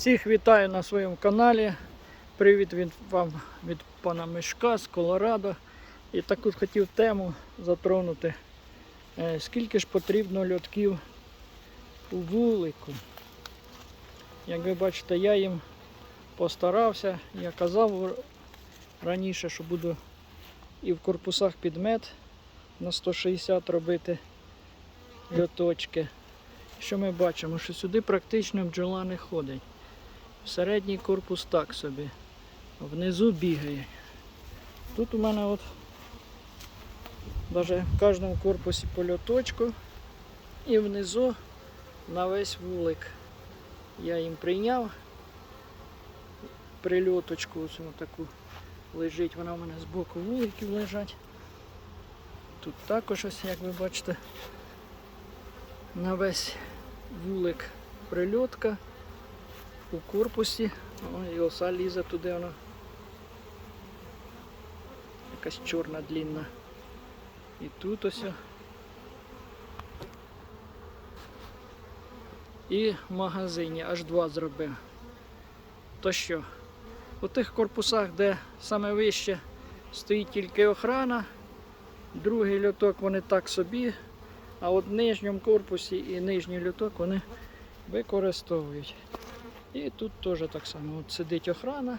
Всіх вітаю на своєму каналі. Привіт від вам від пана Мишка з Колорадо. І таку хотів тему затронути. Е, Скільки ж потрібно льотків у вулику? Як ви бачите, я їм постарався. Я казав раніше, що буду і в корпусах під мед на 160 робити льоточки. Що ми бачимо? Що сюди практично бджола не ходить. Середній корпус так собі. Внизу бігає. Тут у мене от навіть в кожному корпусі по льоточку і внизу на весь вулик. Я їм прийняв прильоточку ось таку лежить, вона у мене з боку вуликів лежать. Тут також ось, як ви бачите, на весь вулик прильотка у корпусі. О, і оса лізе туди вона. Якась чорна длінна. І тут ось. І в магазині аж два зробив. То що? У тих корпусах, де саме вище стоїть тільки охрана, другий льоток вони так собі, а от в нижньому корпусі і нижній льоток вони використовують. І тут теж так само. От сидить охрана.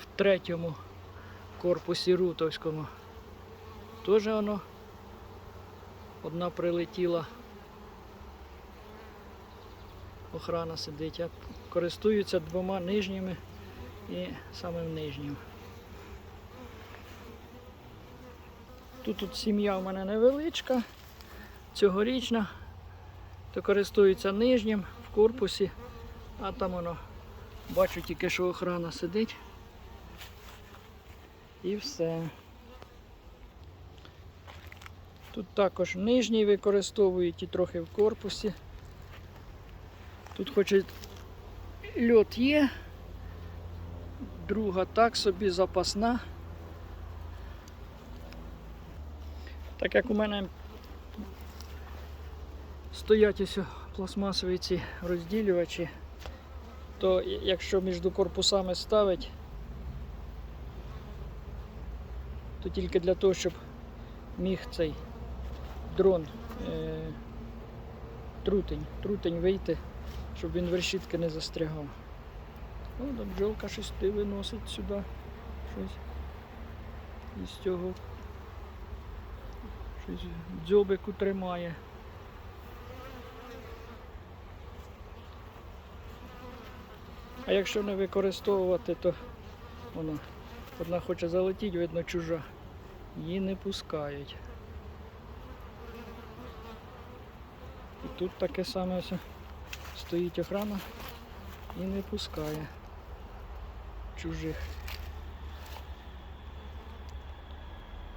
В третьому корпусі рутовському. Теж воно одна прилетіла. Охрана сидить, а користуються двома нижніми і самим нижнім. Тут, тут сім'я в мене невеличка, цьогорічна, то користуються нижнім в корпусі, а там воно, бачу тільки, що охрана сидить. І все. Тут також нижній використовують і трохи в корпусі. Тут хоч і льот є, друга так собі запасна. Так як у мене стоять ось пластмасові ці розділювачі, то якщо між корпусами ставить, то тільки для того, щоб міг цей дрон е, трутень, трутень вийти, щоб він в решітки не застрягав. О, там бджолка щось ти виносить сюди. Щось із цього щось дзьобику тримає. А якщо не використовувати, то воно одна хоче залетіти, видно чужа. Її не пускають. І тут таке саме ось стоїть охрана і не пускає чужих.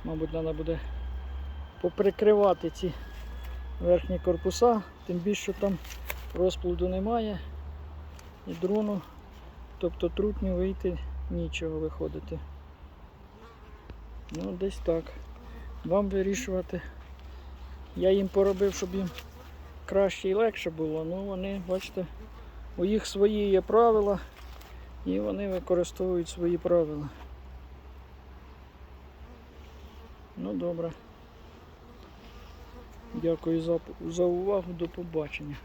Мабуть, треба буде поприкривати ці верхні корпуса, тим більше там розплоду немає і дрону, тобто трутню вийти нічого виходити. Ну, десь так. Вам вирішувати. Я їм поробив, щоб їм краще і легше було. Ну вони, бачите, у їх свої є правила і вони використовують свої правила. Ну добре. Дякую за, за увагу, до побачення.